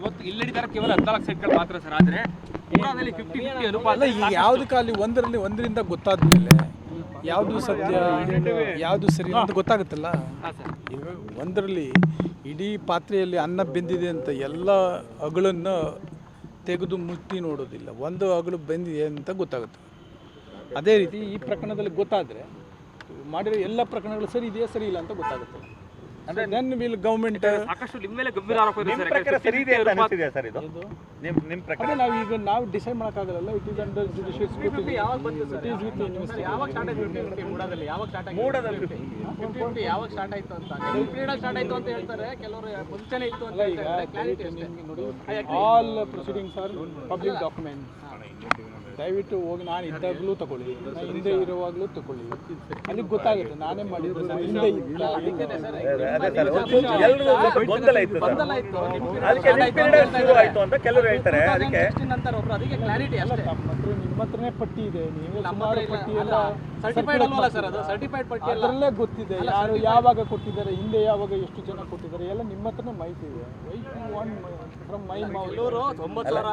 ಇವತ್ತು ಇಲ್ಲಿದ್ದಾರೆ ಕೇವಲ ಹದಿನಾಲ್ಕು ಸೈಟ್ಗಳು ಮಾತ್ರ ಸರ್ ಆದರೆ ಪೂರಾದಲ್ಲಿ ಫಿಫ್ಟಿ ಫಿಫ್ಟಿ ಅನುಪಾತ ಅಲ್ಲ ಈಗ ಒಂದರಲ್ಲಿ ಒಂದರಿಂದ ಗೊತ್ತಾದ ಮೇಲೆ ಯಾವುದು ಸತ್ಯ ಯಾವುದು ಸರಿ ಅಂತ ಗೊತ್ತಾಗುತ್ತಲ್ಲ? ಒಂದರಲ್ಲಿ ಇಡೀ ಪಾತ್ರೆಯಲ್ಲಿ ಅನ್ನ ಬೆಂದಿದೆ ಅಂತ ಎಲ್ಲ ಅಗಳನ್ನು ತೆಗೆದು ಮುಟ್ಟಿ ನೋಡೋದಿಲ್ಲ. ಒಂದು ಅಗಳು ಬೆಂದಿದೆ ಅಂತ ಗೊತ್ತಾಗುತ್ತೆ. ಅದೇ ರೀತಿ ಈ ಪ್ರಕರಣದಲ್ಲಿ ಗೊತ್ತಾದರೆ ಮಾಡಿರೋ ಎಲ್ಲ ಪ್ರಕರಣಗಳು ಸರಿ ಇದೆಯಾ ಸರಿ ಇಲ್ಲ ಅಂತ ಗೊತ್ತಾಗುತ್ತೆ. ಅಂದರೆ ನನ್ನ ವಿಲ್ ಗೌರ್ಮೆಂಟ್ ಸಾಕಷ್ಟು ನಿಮ್ಮ ಮೇಲೆ ಗಂಭೀರ ಆರೋಪ ಇದೆ ಸರ್ ಪ್ರಕಾರ ಸರಿ ಇದೆ ಅಂತ ಅನಿಸ್ತಿದೆ ಸರ್ ಇದು? ಇದು ನಿಮ್ ನಿಮ್ ಪ್ರಕಾರ? ನಾವು ಈಗ ನಾವು ಡಿಸೈಡ್ ಮಾಡೋಕ್ಕಾಗಲ್ಲ it is under judicial scrutiny ಯಾವಾಗ ಬಂತು sir? It is with investigation ಯಾವಾಗ ಸ್ಟಾರ್ಟ್ ಆಯ್ತು ಫಿಫ್ಟಿ ಫಿಫ್ಟಿ ಯಾವಾಗ ಸ್ಟಾರ್ಟ್ ಆಯ್ತು? ಮೂಡದಲ್ಲಿ ಫಿಫ್ಟಿ ಫಿಫ್ಟಿ ಯಾವಾಗ ಸ್ಟಾರ್ಟ್ ಆಯ್ತು ಅಂತ? ಕೆಲವು ಪೀರಿಯಡ್ ಸ್ಟಾರ್ಟ್ ಆಯ್ತು ಅಂತ ಹೇಳ್ತಾರೆ ಕೆಲವರು ಮುಂಚೆನೇ ಇತ್ತು ಅಂತ ಹೇಳ್ತಾರೆ. ಕ್ಲಾರಿಟಿ ಅಷ್ಟೇ. ನಿಮ್ಗೆ ನೋಡಿ all proceedings are public document ದಯವಿಟ್ಟು ಹೋಗಿ ನಾನು ಇದ್ದಾಗಲೂ ತಗೊಳ್ಳಿ. ಹಿಂದೆ ಇರುವಾಗಲೂ ತಗೊಳ್ಳಿ. ಅಲ್ಲಿ ಗೊತ್ತಾಗುತ್ತೆ ನಾನೇ ಮಾಡಿದ್ದು ಹಿಂದೆ ಅದೇ ಸರ್. ಎಲ್ಲರೂ ಗೊಂದಲ ಇತ್ತು. ಅದಕ್ಕೆ ಶುರು ಆಯ್ತು ಅಂತ ಕೆಲವರು ಹೇಳ್ತಾರೆ. ಅದಕ್ಕೆ ಕ್ಲಾರಿಟಿ ಅಷ್ಟೇ ನಮ್ಮ ಹತ್ರ ನಿಮ್ಮ ಹತ್ರನೇ ಪಟ್ಟಿ ಇದೆ. ನೀವು ಪಟ್ಟಿ ಎಲ್ಲ ಸರ್ಟಿಫೈಡ್ ಅಲ್ವಲ್ಲ ಸರ್ ಅದು? ಸರ್ಟಿಫೈಡ್ ಪಟ್ಟಿ ಅಲ್ಲ. ಅದರಲ್ಲೇ ಗೊತ್ತಿದೆ. ಯಾರು ಯಾವಾಗ ಕೊಟ್ಟಿದ್ದಾರೆ ಹಿಂದೆ ಯಾವಾಗ ಎಷ್ಟು ಜನ ಕೊಟ್ಟಿದ್ದಾರೆ ಎಲ್ಲ ನಿಮ್ಮ ಹತ್ರನೇ ಮಾಹಿತಿ ಇದೆ. ಫ್ರಮ್ ಮೈ ಕೆಲವರು ಒಂಬತ್ತು ಸಾವಿರ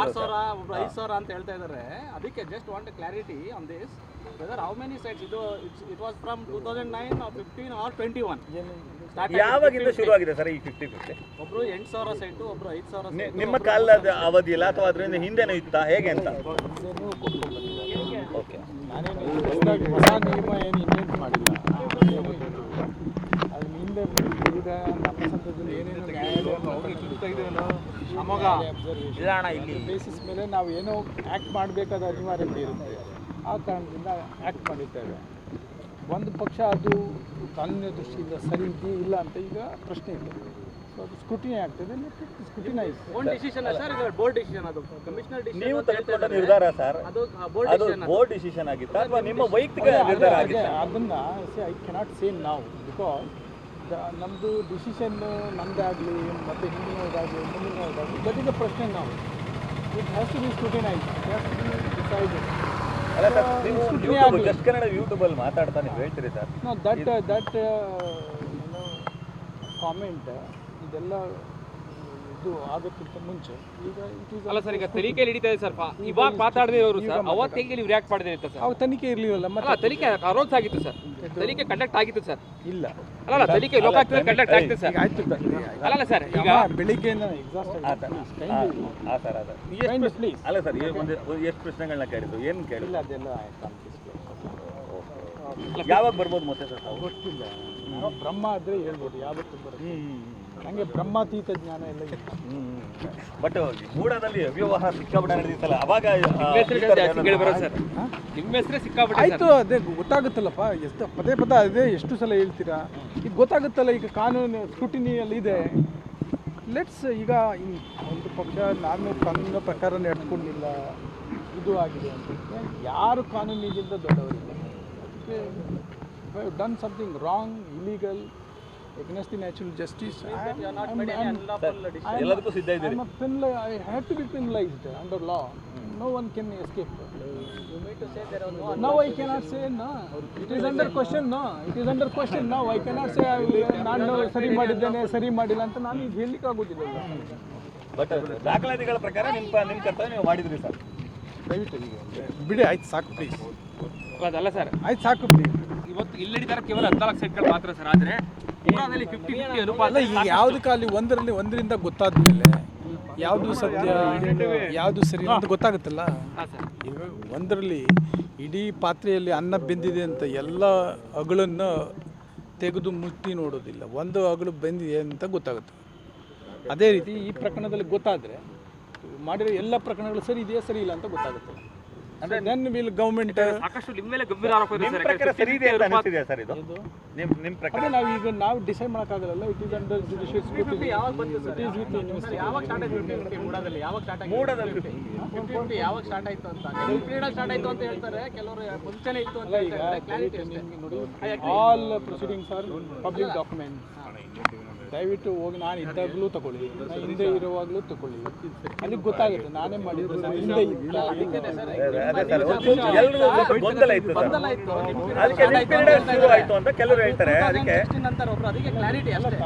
ಆರು ಸಾವಿರ ಒಬ್ರು ಐದು ಸಾವಿರ ಅಂತ ಹೇಳ್ತಾ ಇದ್ದಾರೆ ಅದಕ್ಕೆ just want clarity on this whether how many sites ಇದು it was from two thousand nine fifteen or twenty one ಯಾವಾಗಿಂದ ಶುರು ಆಗಿದೆ ಸರ್ ಈ ಫಿಫ್ಟಿ ಫಿಫ್ಟಿ ಒಬ್ರು ಎಂಟು ಸಾವಿರ ಸೈಟು ಒಬ್ರು ಐದು ಸಾವಿರ. ನಿಮ್ಮ ಕಾಲದ ಅವಧಿಯಲ್ಲ ಅಥವಾ ಅದರಿಂದ ಹಿಂದೆನೂ ಇತ್ತಾ? ಹೇಗೆ ಅಂತ? ಓಕೆ. ನಾನೇನು ಹೊಸದಾಗಿ ಹೊಸ ನಿಯಮ ಏನು ಇನ್ವೆಂಟ್ ಮಾಡಿಲ್ಲ. ಅದ್ರ ಹಿಂದೆ ಈಗ ನಮ್ಮ ಸಂದರ್ಭದಲ್ಲಿ ಏನೇನು ಬೇಸಿಸ್ ಮೇಲೆ ನಾವು ಏನೋ ಆ್ಯಕ್ಟ್ ಮಾಡಬೇಕಾದ ಅನಿವಾರ್ಯತೆ ಇರುತ್ತೆ. ಆ ಕಾರಣದಿಂದ ಆ್ಯಕ್ಟ್ ಮಾಡಿದ್ದೇವೆ. ಒಂದು ಪಕ್ಷ ಅದು ಕಾನೂನಿನ ದೃಷ್ಟಿಯಿಂದ ಸರಿ ಇದೆಯೇ ಇಲ್ಲ ಅಂತ ಈಗ ಪ್ರಶ್ನೆ ಇದೆ. ಸ್ಕ್ರೂಟಿನಿ ಆಗ್ತದೆ ಸ್ಕ್ರೂಟಿನೈಸ್ ಓನ್ ಡಿಸಿಷನ್ ಸರ್ ಇದು ಬೋರ್ಡ್ ಡಿಸಿಷನ್ ಅದು? ಕಮಿಷನರ್ ಡಿಸಿಷನ್ ನೀವು ತೆಗೆದುಕೊಂಡ ನಿರ್ಧಾರ ಸರ್ ಅದು ಬೋರ್ಡ್ ಡಿಸಿಷನ್ ಬೋರ್ಡ್ ಡಿಸಿಷನ್ ಆಗಿತ್ತಾ ಅಥವಾ ನಿಮ್ಮ ವೈಯಕ್ತಿಕ ನಿರ್ಧಾರ ಆಗಿತ್ತಾ? ಅದನ್ನ ಐ ಕೆನಾಟ್ ಸೇಮ್ ನಾವು ಬಿಕಾಸ್ ನಮ್ಮದು ನಮ್ದು ನಮ್ಮದಾಗಲಿ ಮತ್ತು ದಟ್ ಇಸ್ ಅ ಪ್ರಶ್ನೆ ನಾವು. It has to be scrutinise just Kannada ಯೂಟ್ಯೂಬಲ್ಲಿ ಮಾತಾಡ್ತಾನೆ ನೀವು ಹೇಳ್ತೀರಿ sir no that that comment ಇದೆಲ್ಲ ಇದು ಆಗೋಕ್ಕಿಂತ ಮುಂಚೆ. ಈಗ ಅಲ್ಲ ಸರ್ ಈಗ ತನಿಖೆ ಹಿಡಿತಾ ಇದೆ ಸರ್ ಇವಾಗ ಮಾತಾಡದೇ ಇರೋರು ಸರ್ ಅವತ್ತಿಗೆ ನೀವು ರಿಯಾಕ್ಟ್ ಮಾಡಿದ್ರೆ ಅಂತ ಸರ್? ಅವಾಗ ತನಿಖೆ ಇರಲಿಲ್ಲ ಅಲ್ಲ ಮತ್ತೆ ತನಿಖೆ ಅರೋಸ್ ಆಗಿತ್ತು ಸರ್. ತನಿಖೆ ಕಂಡಕ್ಟ್ ಆಗಿತ್ತು ಸರ್. ಇಲ್ಲ. ಅಲ್ಲ ಅಲ್ಲ ತನಿಖೆ ಲೋಕಾಯುಕ್ತ ಕಂಡಕ್ಟ್ ಆಗ್ತದೆ ಈಗ ಸರ್. ಆಯ್ತು ಅಲ್ಲ ಸರ್ ಈಗ ಬೆಳಿಗ್ಗೆಯಿಂದ ಎಕ್ಸಾಸ್ಟ್ ಆ ಸರ್ ಆ ಸರ್ ಅದ. ಪ್ಲೀಸ್ ಅಲ್ಲ ಸರ್ ಈಗ ಒಂದು ಎಷ್ಟು ಪ್ರಶ್ನೆಗಳನ್ನ ಕೇಳಿದ್ರು ಏನು ಕೇಳಿಲ್ಲ ಇಲ್ಲ ಅದೆಲ್ಲ ಆಯ್ತು ಯಾವಾಗ ಬರ್ಬೋದು ಮತ್ತೆ ಸರ್ ಗೊತ್ತಿಲ್ಲ. ಬ್ರಹ್ಮ ಆದರೆ ಹೇಳ್ಬೋದು ಯಾವತ್ತು ಬರುತ್ತೆ. ನನಗೆ ಬ್ರಹ್ಮಾತೀತ ಜ್ಞಾನ ಎಲ್ಲ ಇದೆ ಬಟ್ ಮೂಡದಲ್ಲಿ ಅವ್ಯವಹಾರ ಸಿಕ್ಕಾಪಟ್ಟೆ ನಡೆದಿತ್ತಲ್ಲ ಅವಾಗ ನಿಮ್ಮ ಹೆಸರು ಸಿಕ್ಕಾಪಟ್ಟೆ ಆಯ್ತು ಅದೇ ಗೊತ್ತಾಗುತ್ತಲ್ಲಪ್ಪ ಎಷ್ಟು ಪದೇ ಪದೇ ಅದೇ ಎಷ್ಟು ಸಲ ಹೇಳ್ತೀರಾ? ಈಗ ಗೊತ್ತಾಗುತ್ತಲ್ಲ ಈಗ ಕಾನೂನು ಸ್ಕ್ರೂಟಿನಿಯಲ್ಲಿ ಇದೆ. ಲೆಟ್ಸ್ ಈಗ ಈ ಒಂದು ಪಕ್ಷ ನಾನು ಕಾನೂನಿನ ಪ್ರಕಾರ ನಡೆದುಕೊಂಡಿಲ್ಲ ಇದು ಆಗಿದೆ ಅಂತ. ಯಾರು ಕಾನೂನಿಗಿಂತ ದೊಡ್ಡವರಿಲ್ಲ. ಅದಕ್ಕೆ done something wrong illegal against the natural justice ಎಲ್ಲದಕ್ಕೂ ಸಿದ್ಧ ಇದ್ದೀರಿ. I'm a penali- I had to be penalized under law. No one can escape. Now I cannot say no. It is under question no. It is under question. Now. I cannot say ನಾನು ಸರಿ ಮಾಡಿದ್ದೇನೆ ಸರಿ ಮಾಡಿಲ್ಲ ಅಂತ ನಾನು ಈಗ ಹೇಳಲಿಕ್ಕೆ ಆಗೋದಿಲ್ಲ. ಬಟ್ ದಾಖಲಾತಿಗಳ ಪ್ರಕಾರ ನಿಮ್ಮ ನಿಮ್ಮ ಕರ್ತವ್ಯ ನೀವು ಮಾಡಿದ್ರಿ ಸರ್. ದಯವಿಟ್ಟು ಈಗ ಬಿಡಿ ಆಯ್ತು ಸಾಕು ಪ್ಲೀಸ್ ಅದಲ್ಲ ಸರ್. ಆಯ್ತು ಸಾಕು ಪ್ಲೀಸ್ ಇವತ್ತು ಇಲ್ಲಿಡಿದಾರ ಕೇವಲ ಹದಿನಾಲ್ಕು ಸೆಟ್ಗಳು ಮಾತ್ರ ಸರ್ ಆದರೆ ಪೂರಾದಲ್ಲಿ ಫಿಫ್ಟಿ ಫಿಫ್ಟಿ ಅನುಪಾತ ಅಲ್ಲ ಈಗ ಯಾವ್ದು ಕಾಲಿ ಒಂದರಲ್ಲಿ ಒಂದರಿಂದ ಗೊತ್ತಾದ ಮೇಲೆ ಯಾವುದು ಸತ್ಯ ಯಾವುದು ಸರಿ ಅಂತ ಗೊತ್ತಾಗುತ್ತಲ್ಲ? ಒಂದರಲ್ಲಿ ಇಡೀ ಪಾತ್ರೆಯಲ್ಲಿ ಅನ್ನ ಬೆಂದಿದೆ ಅಂತ ಎಲ್ಲ ಅಗಳನ್ನು ತೆಗೆದು ಮುಟ್ಟಿ ನೋಡೋದಿಲ್ಲ. ಒಂದು ಅಗಳು ಬೆಂದಿದೆ ಅಂತ ಗೊತ್ತಾಗುತ್ತೆ. ಅದೇ ರೀತಿ ಈ ಪ್ರಕರಣದಲ್ಲಿ ಗೊತ್ತಾದರೆ ಮಾಡಿರೋ ಎಲ್ಲ ಪ್ರಕರಣಗಳು ಸರಿ ಇದೆಯಾ ಸರಿ ಇಲ್ಲ ಅಂತ ಗೊತ್ತಾಗುತ್ತೆ. ದೆನ್ ವಿಲ್ ಗೌರ್ಮೆಂಟ್ ಸಾಕಷ್ಟು ನಿಮ್ಮ ಮೇಲೆ ಗಂಭೀರ ಆರೋಪ ಇದೆ ನಿಮ್ಮ ಸರ್ ಪ್ರಕಾರ ಸರಿ ಇದೆ ಅಂತ ಅನಿಸ್ತಿದೆ ಸರ್ ಇದು? ನಿಮ್ಮ ನಿಮ್ಮ ಪ್ರಕಾರ? ನಾವು ಈಗ ನಾವು ಡಿಸೈಡ್ ಮಾಡೋಕ್ಕಾಗಲ್ಲ it is under judicial scrutiny ಯಾವಾಗ ಬಂತು sir? It is with investigation ಯಾವಾಗ ಸ್ಟಾರ್ಟ್ ಆಯ್ತು ಫಿಫ್ಟಿ ಯಾವಾಗ ಸ್ಟಾರ್ಟ್ ಆಯ್ತು ಮೂಡದಲ್ಲಿ ಫಿಫ್ಟಿ ಫಿಫ್ಟಿ ಯಾವಾಗ ಸ್ಟಾರ್ಟ್ ಆಯ್ತು ಅಂತ? ಕೆಲವು ಪೀರಿಯಡ್ ಸ್ಟಾರ್ಟ್ ಆಯ್ತು ಅಂತ ಹೇಳ್ತಾರೆ ಕೆಲವರು ಮುಂಚೆನೆ ಇತ್ತು ಅಂತ ಹೇಳ್ತಾರೆ. ಕ್ಲಾರಿಟಿ ಅಷ್ಟೇ. ನಿಮ್ಗೆ all proceedings are public document ದಯವಿಟ್ಟು ಹೋಗಿ ನಾನು ಇದ್ದಾಗಲೂ ತಗೊಳ್ಳಿ. ನಾನು ಹಿಂದೆ ಇರುವಾಗಲೂ ತಗೊಳ್ಳಿ. ಅಲ್ಲಿ ಗೊತ್ತಾಗುತ್ತೆ ನಾನೇ ಮಾಡಿದ್ದು ನಾನು ಹಿಂದೆ ಅದಕ್ಕೆ ನಂತರ ಒಬ್ರು ಅದಕ್ಕೆ ಕ್ಲಾರಿಟಿ ಅಷ್ಟೇ.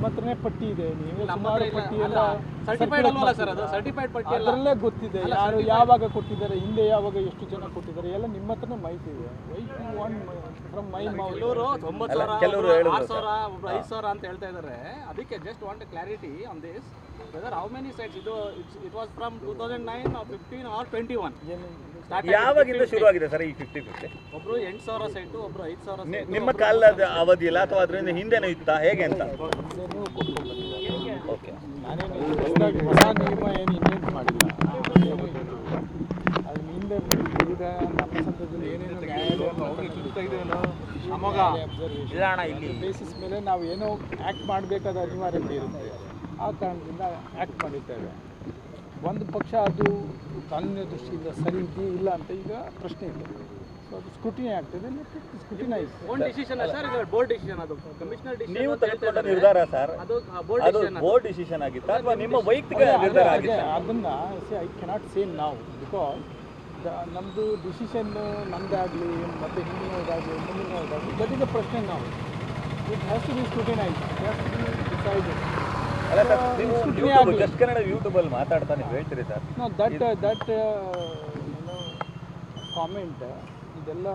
ನಮ್ಮ ಹತ್ರನೇ ಪಟ್ಟಿ ಇದೆ. ನೀವು ಸುಮಾರು ಪಟ್ಟಿ ಎಲ್ಲ ಸರ್ಟಿಫೈಡ್ ಅಲ್ವಲ್ಲ ಸರ್ ಅದು. ಸರ್ಟಿಫೈಡ್ ಪಟ್ಟಿ ಅಲ್ಲ. ಅದರಲ್ಲೇ ಗೊತ್ತಿದೆ. ಯಾರು ಯಾವಾಗ ಕೊಟ್ಟಿದ್ದಾರೆ ಹಿಂದೆ ಯಾವಾಗ ಎಷ್ಟು ಜನ ಕೊಟ್ಟಿದ್ದಾರೆ ಎಲ್ಲ ನಿಮ್ಮ ಹತ್ರನೇ ಮಾಹಿತಿ ಇದೆ. ಫ್ರಮ್ ಮೈ ಕೆಲವರು ತೊಂಬತ್ತು ಸಾವಿರ ಆರು ಸಾವಿರ ಒಬ್ರು ಐದು ಸಾವಿರ ಅಂತ ಹೇಳ್ತಾ ಇದ್ದಾರೆ ಅದಕ್ಕೆ just want clarity on this whether how many sites ಇದು it was from two thousand nine fifteen or twenty one ಯಾವಾಗಿಂದ ಶುರು ಆಗಿದೆ ಸರ್ ಈ ಫಿಫ್ಟಿ ಫಿಫ್ಟಿ ಒಬ್ರು ಎಂಟು ಸಾವಿರ ಸೈಟು ಒಬ್ರು ಐದು ಸಾವಿರ ನಿಮ್ಮ ಕಾಲದ ಅವಧಿಯಲ್ಲ ಅಥವಾ ಅದರಿಂದ ಹಿಂದೆನೂ ಇತ್ತಾ? ಹೇಗೆ ಅಂತ? ಓಕೆ. ನಾನೇನು ಹೊಸದಾಗಿ ಹೊಸ ನಿಯಮ ಏನು ಇನ್ವೆಂಟ್ ಮಾಡಿಲ್ಲ. ಅದ್ರ ಹಿಂದೆ ಈಗ ನಮ್ಮ ಸಂದರ್ಭದಲ್ಲಿ ಏನೇನು ನ್ಯಾಯಾಲಯ ಬೇಸಿಸ್ ಮೇಲೆ ನಾವು ಏನೋ ಆ್ಯಕ್ಟ್ ಮಾಡಬೇಕಾದ ಅನಿವಾರ್ಯತೆ ಇರುತ್ತೆ. ಆ ಕಾರಣದಿಂದ ಆ್ಯಕ್ಟ್ ಮಾಡಿದ್ದೇವೆ. ಒಂದು ಪಕ್ಷ ಅದು ಕಾನೂನಿನ ದೃಷ್ಟಿಯಿಂದ ಸರಿ ಇದೆಯೇ ಇಲ್ಲ ಅಂತ ಈಗ ಪ್ರಶ್ನೆ ಇದೆ. ಸ್ಕ್ರೂಟಿನಿ ಆಗ್ತದೆ scrutinise own decision sir board decision ಅದು. ಕಮಿಷನರ್ ನೀವು ಡಿಸಿಷನ್ ತೆಗೆದುಕೊಂಡ ನಿರ್ಧಾರ ಸರ್ ಅದು ಬೋರ್ಡ್ ಡಿಸಿಷನ್ ಬೋರ್ಡ್ ಡಿಸಿಷನ್ ಆಗಿತ್ತಾ? ಅಥವಾ ನಿಮ್ಮ ವೈಯಕ್ತಿಕ ನಿರ್ಧಾರ ಆಗಿತ್ತಾ? ಅದನ್ನ ಐ ಕೆನಾಟ್ ಸೇಮ್ ನಾವು ಬಿಕಾಸ್ ನಮ್ಮದು ಡಿಸಿಷನ್ ನಮ್ಮದೇ ಆಗಲಿ ಮತ್ತು ಹಿಂದಿನದಾಗಲಿ ಮುಂದಿನದಾಗಲಿ ದಟ್ ಇಸ್ ಅ ಪ್ರಶ್ನೆ ನಾವು it has to be scrutinise decided ಅಲ್ಲ ಸರ್ ನೀವು. ಜಸ್ಟ್ ಕನ್ನಡ ಯೂಟ್ಯೂಬಲ್ಲಿ ಮಾತಾಡ್ತಾ ನೀವು ಹೇಳ್ತೀರಿ sir no that that comment ಇದೆಲ್ಲ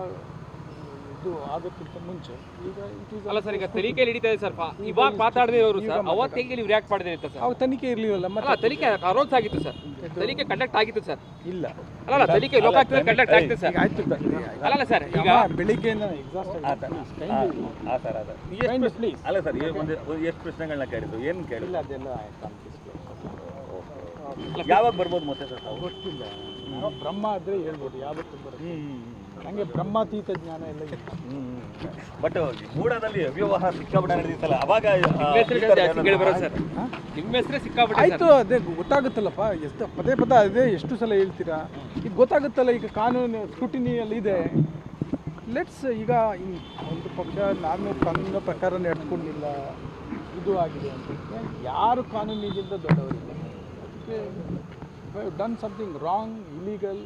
ಇದು ಆಗೋಕ್ಕಿಂತ ಮುಂಚೆ. ಈಗ ಇಟ್ ಈಸ್ ಅಲ್ಲ ಸರ್ ಈಗ ತನಿಖೆ ಹಿಡಿತಾ ಇದೆ ಸರ್ ಇವಾಗ ಮಾತಾಡದೇ ಇರೋರು ಸರ್ ಅವತ್ತೇಗೆ ನೀವು ರಿಯಾಕ್ಟ್ ಮಾಡಿದ್ರೆ ಅಂತ ಸರ್? ಅವಾಗ ತನಿಖೆ ಇರಲಿಲ್ಲ ಅಲ್ಲ ಮತ್ತೆ ತನಿಖೆ ಅರೋನ್ಸ್ ಆಗಿತ್ತು ಸರ್. ತನಿಖೆ ಕಂಡಕ್ಟ್ ಆಗಿತ್ತು ಸರ್. ಇಲ್ಲ. ಅಲ್ಲ ಅಲ್ಲ ತನಿಖೆ ಲೋಕಾಯುಕ್ತದಲ್ಲಿ ಕಂಡಕ್ಟ್ ಆಗ್ತಿದೆ ಸರ್. ಈಗ ಆಯ್ತು ಅಲ್ಲ ಸರ್ ಈಗ ಬೆಳಿಗ್ಗೆ ಎಕ್ಸಾಸ್ಟ್ ಆ ಸರ್ ಆ- ಆ ಸರ್ ಅದ ಪ್ಲೀಸ್ ಅಲ್ಲ ಸರ್ ಒಂದು ಎಷ್ಟು ಪ್ರಶ್ನೆಗಳನ್ನ ಕೇಳಿದ್ರು ಏನು ಕೇಳಿಲ್ಲ ಇಲ್ಲ ಅದೆಲ್ಲ ಆಯ್ತು ಯಾವಾಗ ಬರ್ಬೋದು ಮತ್ತೆ ಸರ್ ಗೊತ್ತಿಲ್ಲ. ಬ್ರಹ್ಮ ಆದ್ರೆ ಹೇಳ್ಬೋದು ಯಾವತ್ತು ಬರುತ್ತೆ ನನಗೆ ಬ್ರಹ್ಮಾತೀತ ಜ್ಞಾನ ಎಲ್ಲ ಇದೆ ಬಟ್ ಮೂಡದಲ್ಲಿ ವ್ಯವಹಾರ ಸಿಕ್ಕಾಪಟ್ಟೆ ನಡೆದಿತ್ತಲ್ಲ ಅವಾಗ ನಿಮ್ಮ ಹೆಸರು ಸಿಕ್ಕಾಪಟ್ಟೆ ಆಯ್ತು ಅದೇ ಗೊತ್ತಾಗುತ್ತಲ್ಲಪ್ಪ ಎಷ್ಟು ಪದೇ ಪದ ಅದೇ ಎಷ್ಟು ಸಲ ಹೇಳ್ತೀರಾ? ಈಗ ಗೊತ್ತಾಗುತ್ತಲ್ಲ ಈಗ ಕಾನೂನು ಸ್ಕ್ರೂಟಿನಿಯಲ್ಲಿ ಇದೆ. ಲೆಟ್ಸ್ ಈಗ ಒಂದು ಪಕ್ಷ ನಾನು ಕಾನೂನಿನ ಪ್ರಕಾರ ನಡೆದುಕೊಂಡಿಲ್ಲ ಇದು ಆಗಿದೆ ಅಂತ ಯಾರು ಕಾನೂನಿಗಿಂತ ದೊಡ್ಡವರಿಲ್ಲ. ಅದಕ್ಕೆ done something wrong illegal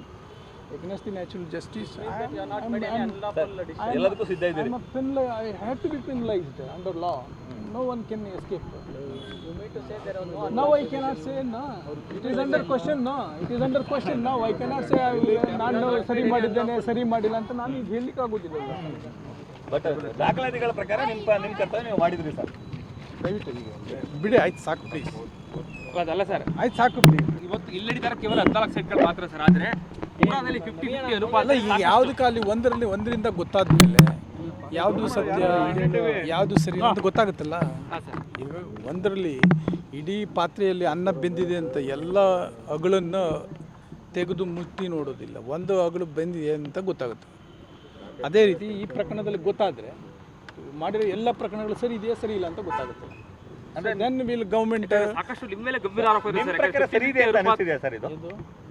against the natural justice ಎಲ್ಲದಕ್ಕೂ ಸಿದ್ಧ ಇದ್ದೀರಿ. I have to be penalised under law no one can escape no I cannot say no. It is under question no. It is under question. Now. I cannot say I- ನಾನು ಸರಿ ಮಾಡಿದ್ದೇನೆ ಸರಿ ಮಾಡಿಲ್ಲ ಅಂತ ನಾನು ಈಗ ಹೇಳಲಿಕ್ಕೆ ಆಗೋದಿಲ್ಲ ಈಗ. ಬಟ್ ದಾಖಲಾತಿಗಳ ಪ್ರಕಾರ ನಿಮ್ಮ ನಿಮ್ಮ ಕರ್ತವ್ಯ ನೀವು ಮಾಡಿದ್ರಿ ಸರ್. ದಯವಿಟ್ಟು ಈಗ. ಬಿಡಿ ಆಯ್ತು ಸಾಕು ಪ್ಲೀಸ್ ಅದಲ್ಲ ಸರ್. ಆಯ್ತು ಸಾಕು ಪ್ಲೀಸ್ ಇವತ್ತು ಇಲ್ಲಿ ಹಿಡಿದಾರೆ ಕೇವಲ ಹದಿನಾಲ್ಕು ಸೈಟ್ಗಳು ಮಾತ್ರ ಸರ್. ಆದ್ರೆ ಅಲ್ಲ ಈಗ ಯಾವುದಕ್ಕೆ ಅಲ್ಲಿ ಒಂದರಲ್ಲಿ ಒಂದರಿಂದ ಗೊತ್ತಾದ ಮೇಲೆ ಯಾವುದು ಸತ್ಯ ಯಾವುದು ಸರಿ ಅಂತ ಗೊತ್ತಾಗುತ್ತಲ್ಲ? ಈಗ ಒಂದರಲ್ಲಿ ಇಡೀ ಪಾತ್ರೆಯಲ್ಲಿ ಅನ್ನ ಬೆಂದಿದೆ ಅಂತ ಎಲ್ಲ ಅಗಳನ್ನು ತೆಗೆದು ಮುಟ್ಟಿ ನೋಡೋದಿಲ್ಲ. ಒಂದು ಅಗಳು ಬೆಂದಿದೆ ಅಂತ ಗೊತ್ತಾಗುತ್ತೆ. ಅದೇ ರೀತಿ ಈ ಪ್ರಕರಣದಲ್ಲಿ ಗೊತ್ತಾದರೆ ಮಾಡಿರೋ ಎಲ್ಲ ಪ್ರಕರಣಗಳು ಸರಿ ಇದೆಯಾ ಸರಿ ಇಲ್ಲ ಅಂತ ಗೊತ್ತಾಗುತ್ತೆ. ಅಂದರೆ ದೆನ್ ವಿಲ್ ಗೌರ್ಮೆಂಟ್ ಸಾಕಷ್ಟು ನಿಮ್ಮ ಮೇಲೆ ಗಂಭೀರ ಆರೋಪ ಇದೆ ನಿಮ್ಮ ಪ್ರಕಾರ ಸರಿ ಇದೆ ಅಂತ ಅನಿಸ್ತಿದೆಯಾ ಸರ್ ಇದು?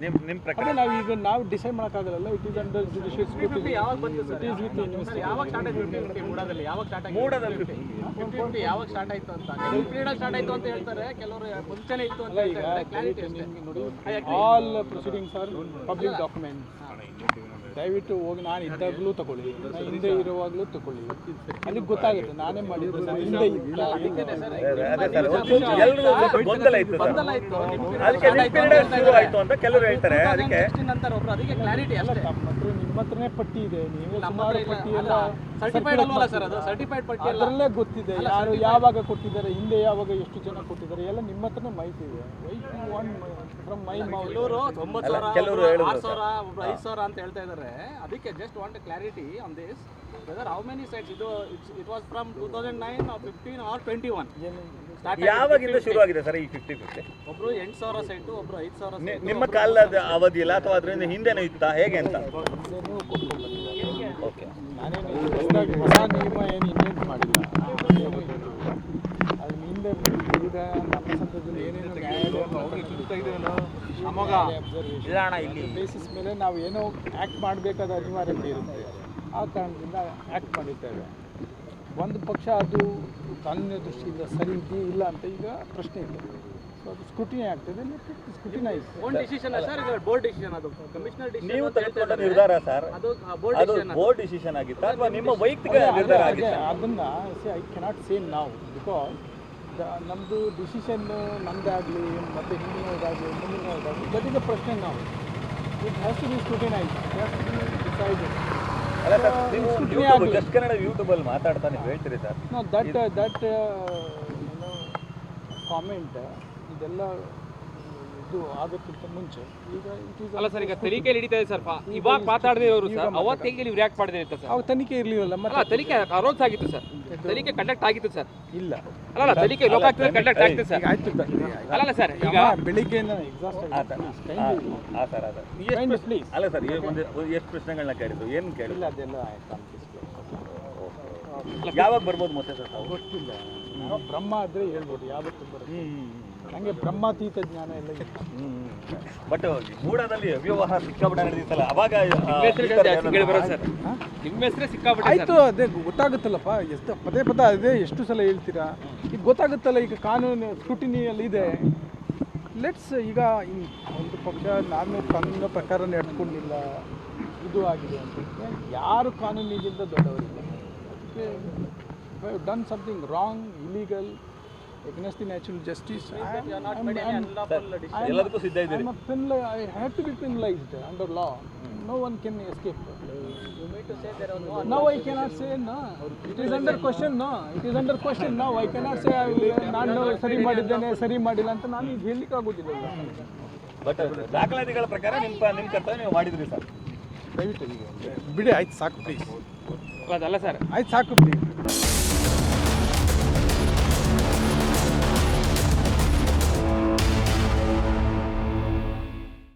ನಿಮ್ಮ ನಿಮ್ಮ ಪ್ರಕಾರ? ನಾವು ಈಗ ನಾವು ಡಿಸೈಡ್ ಮಾಡೋಕ್ಕಾಗಲ್ಲ it is under judicial scrutiny ಯಾವಾಗ ಬಂತು sir? It is with sir ಯಾವಾಗ ಸ್ಟಾರ್ಟ್ ಆಯ್ತು ಫಿಫ್ಟಿ ಫಿಫ್ಟಿ ಮೂಡದಲ್ಲಿ ಯಾವಾಗ ಸ್ಟಾರ್ಟ್ ಆಯ್ತು ಮೂಡದಲ್ಲಿ ಫಿಫ್ಟಿ ಫಿಫ್ಟಿ ಯಾವಾಗ ಸ್ಟಾರ್ಟ್ ಆಯ್ತು ಅಂತ. ಕೆಲವು ಸ್ಟಾರ್ಟ್ ಆಯ್ತು ಅಂತ ಹೇಳ್ತಾರೆ ಕೆಲವರು ಮುಂಚೆನೇ ಇತ್ತು ಅಂತ ಹೇಳ್ತಾರೆ. ಕ್ಲಾರಿಟಿ ಅಷ್ಟೇ. ನಿಮ್ಗೆ ನೋಡಿ all proceedings are public document ದಯವಿಟ್ಟು ಹೋಗಿ ನಾನು ಇದ್ದಾಗಲೂ ತಗೊಳ್ಳಿ. ಹಿಂದೆ ಇರುವಾಗಲೂ ತಗೊಳ್ಳಿ. ಅಲ್ಲಿ ಗೊತ್ತಾಗುತ್ತೆ ನಾನೇ ಮಾಡಿದ್ದು ಹಿಂದೆ ಇತ್ತು ಅದಕ್ಕೆ ನಿಮ್ಮ period ಶುರು ಆಯ್ತು ಅಂತ ಕೆಲವರು ಹೇಳ್ತಾರೆ ಅದಕ್ಕೆ. ನಂತರ ಒಬ್ರು ಅದಕ್ಕೆ ಕ್ಲಾರಿಟಿ ಅಷ್ಟೇ. ನಮ್ಮ ಹತ್ರ ನಿಮ್ಮ ಹತ್ರನೇ ಪಟ್ಟಿ ಇದೆ. ನೀವು ನಮ್ಮ ಸುಮಾರು ಪಟ್ಟಿ ಎಲ್ಲ ಸರ್ಟಿಫೈಡ್ ಅಲ್ವಲ್ಲ ಸರ್ ಅದು? ಸರ್ಟಿಫೈಡ್ ಪಟ್ಟಿ ಅದರಲ್ಲೇ ಗೊತ್ತಿದೆ. ಯಾರು ಯಾವಾಗ ಕೊಟ್ಟಿದ್ದಾರೆ ಹಿಂದೆ ಯಾವಾಗ ಎಷ್ಟು ಜನ ಕೊಟ್ಟಿದ್ದಾರೆ ಎಲ್ಲ ನಿಮ್ಮ ಹತ್ರನೇ ಮಾಹಿತಿ ಇದೆ. ಫ್ರಮ್ ಮೈ ಕೆಲವರು ತೊಂಬತ್ತು ಸಾವಿರ ಕೆಲವರು ಆರು ಸಾವಿರ ಒಬ್ರು ಐದು ಸಾವಿರ ಅಂತ ಹೇಳ್ತಾ ಇದ್ದಾರೆ. ಅದಕ್ಕೆ just want clarity on this whether how many sites ಇದು it was from two thousand nine fifteen or twenty one ಯಾವಾಗಿಂದ ಶುರು ಆಗಿದೆ ಸರ್ ಈ ಫಿಫ್ಟಿ ಫಿಫ್ಟಿ ಒಬ್ರು ಎಂಟು ಸಾವಿರ ಸೈಟು ಒಬ್ರು ಐದು ಸಾವಿರ ಸೈಟು ನಿಮ್ಮ ಕಾಲದ ಅವಧಿಯಲ್ಲ ಅಥವಾ ಅದರಿಂದ ಹಿಂದೆನೂ ಇತ್ತಾ? ಹೇಗೆ ಅಂತ? ಓಕೆ. ನಾನೇನು ಹೊಸದಾಗಿ ಹೊಸ ನಿಯಮ ಏನು ಇನ್ವೆಂಟ್ ಮಾಡಿಲ್ಲ. ಅದ್ರ ಹಿಂದೆ ಈಗ ನಮ್ಮ ಸಂದರ್ಭದಲ್ಲಿ ಏನೇನು ನ್ಯಾಯಾಲಯ ಬೇಸಿಸ್ ಮೇಲೆ ನಾವು ಏನೋ ಆ್ಯಕ್ಟ್ ಮಾಡಬೇಕಾದ ಅನಿವಾರ್ಯತೆ ಇರುತ್ತೆ. ಆ ಕಾರಣದಿಂದ ಆ್ಯಕ್ಟ್ ಮಾಡಿದ್ದೇವೆ. ಒಂದು ಪಕ್ಷ ಅದು ಕಾನೂನಿನ ದೃಷ್ಟಿಯಿಂದ ಸರಿ ಇದೆಯೇ ಇಲ್ಲ ಅಂತ ಈಗ ಪ್ರಶ್ನೆ ಇದೆ. ಸೊ ಅದು ಸ್ಕ್ರೂಟಿನಿ ಆಗ್ತದೆ ಸ್ಕ್ರೂಟಿನೈಸ್ ಓನ್ ಡಿಸಿಷನ್ ಸರ್ ಇದು ಬೋರ್ಡ್ ಡಿಸಿಷನ್ ಅದು. ಕಮಿಷನರ್ ನೀವು ತೆಗೆದುಕೊಂಡ ನಿರ್ಧಾರ ಸರ್ ಅದು ಬೋರ್ಡ್ ಡಿಸಿಷನ್ ಆಗಿತ್ತು ಅಥವಾ ನಿಮ್ಮ ವೈಯಕ್ತಿಕ ನಿರ್ಧಾರ ಆಗಿತ್ತಾ? ಅದನ್ನ ಐ ಕೆನಾಟ್ ಸೇಮ್ ನಾವು ಬಿಕಾಸ್ ನಮ್ಮದು ಡಿಸಿಷನ್ ನಮ್ಮದೇ ಆಗಲಿ ಮತ್ತು ಹಿಂದಿನವ್ರದ್ದಾಗಲಿ ಮುಂದಿನವ್ರದ್ದಾಗಲಿ ದಟ್ ಇಸ್ ಅ ಪ್ರಶ್ನೆ ನಾವು. It has to be scrutinise it has to be decided ಅಲ್ಲ ಯೂಟ್ಯೂಬ್. ಜಸ್ಟ್ ಕನ್ನಡ ಯೂಟ್ಯೂಬಲ್ಲಿ ಮಾತಾಡ್ತಾ ನೀವು ಹೇಳ್ತೀರಿ ಸರ್ ದಟ್ ದಟ್ ಕಾಮೆಂಟ್ ಇದೆಲ್ಲ ಇದು ಆಗೋಕ್ಕಿಂತ ಮುಂಚೆ. ಈಗ ಇಟ್ ಈಸ್ ಅಲ್ಲ ಸರ್ ಈಗ ತನಿಖೆಯಲ್ಲಿ ಹಿಡಿತಾ ಇದೆ ಸರ್ ಇವಾಗ ಮಾತಾಡದೇ ಇರೋರು ಈಗ ಸರ್ ಅವತ್ತೇಗೆ ನೀವು ರಿಯಾಕ್ಟ್ ಮಾಡಿದ್ರೆ ಇತ್ತು ಸರ್? ಅವಾಗ ತನಿಖೆ ಇರಲಿಲ್ಲ ಮತ್ತೆ ತನಿಖೆ ಅರೋಸ್ ಆಗಿತ್ತು ಸರ್. ತನಿಖೆ ಕಂಡಕ್ಟ್ ಆಗಿತ್ತು ಸರ್. ಇಲ್ಲ. ಅಲ್ಲ ಅಲ್ಲ ತನಿಖೆ ಲೋಕಾಯುಕ್ತ ಕಂಡಕ್ಟ್ ಆಗಿತ್ತು ಸರ್. ಈಗ ಆಯ್ತು ಅಲ್ಲ ಸರ್ ಈಗ ಬೆಳಿಗ್ಗೆಯಿಂದ ಎಕ್ಸಾಸ್ಟ್ ಆ ಸರ್ ಆ ಸರ್ ಆ ಸರ್ ಪ್ಲೀಸ್ ಅಲ್ಲ ಸರ್ ಒಂದು ಎಷ್ಟು ಪ್ರಶ್ನೆಗಳನ್ನ ಕೇಳಿದ್ರು ಏನು ಕೇಳಿಲ್ಲ ಇಲ್ಲ ಅದೆಲ್ಲ ಆಯ್ತು ಯಾವಾಗ ಬರ್ಬೋದು ಮತ್ತೆ ಸರ್ ಗೊತ್ತಿಲ್ಲ. ಬ್ರಹ್ಮ ಆದರೆ ಹೇಳ್ಬೋದು ಯಾವತ್ತು ಬರುತ್ತೆ. ನನಗೆ ಬ್ರಹ್ಮಾತೀತ ಜ್ಞಾನ ಎಲ್ಲ ಇದೆ ಬಟ್ ಮೂಡದಲ್ಲಿ ಅವ್ಯವಹಾರ ಸಿಕ್ಕಾಪಟ್ಟೆ ನಡೆದಿತ್ತಲ್ಲ ಅವಾಗ ನಿಮ್ಮ ಹೆಸರು ಸಿಕ್ಕಾಪಟ್ಟೆ ಆಯ್ತು ಅದೇ ಗೊತ್ತಾಗುತ್ತಲ್ಲಪ್ಪ ಎಷ್ಟು ಪದೇ ಪದ ಅದೇ ಎಷ್ಟು ಸಲ ಹೇಳ್ತೀರಾ? ಈಗ ಗೊತ್ತಾಗುತ್ತಲ್ಲ ಈಗ ಕಾನೂನು ಸ್ಕ್ರೂಟಿನಿಯಲ್ಲಿ ಇದೆ. ಲೆಟ್ಸ್ ಈಗ ಒಂದು ಪಕ್ಷ ನಾನು ಕಾನೂನಿನ ಪ್ರಕಾರ ನಡ್ಕೊಂಡಿಲ್ಲ ಇದು ಆಗಿದೆ ಅಂತ. ಯಾರು ಕಾನೂನಿಗಿಂತ ದೊಡ್ಡವರಿಲ್ಲ. ಅದಕ್ಕೆ done something wrong illegal against the natural justice ಎಲ್ಲದಕ್ಕೂ ಸಿದ್ಧ ಇದ್ದೀರಿ I'm a penali- I had to be penalized under law. No one can escape. Now I cannot say no. It is under question no. It is under question now. I cannot say ನಾನು ಸರಿ ಮಾಡಿದ್ದೇನೆ ಸರಿ ಮಾಡಿಲ್ಲ ಅಂತ ನಾನು ಈಗ ಹೇಳಲಿಕ್ಕೆ ಆಗೋದಿಲ್ಲ ಬಟ್ ದಾಖಲಾತಿಗಳ ಪ್ರಕಾರ ನಿಮ್ಮ ನಿಮ್ಮ ಕರ್ತವ್ಯ ನೀವು ಮಾಡಿದ್ರಿ ಸರ್ ದಯವಿಟ್ಟು ಈಗ ಬಿಡಿ ಆಯ್ತು ಸಾಕು ಪ್ಲೀಸ್ ಅದಲ್ಲ ಸರ್ ಆಯ್ತು ಸಾಕು ಪ್ಲೀಸ್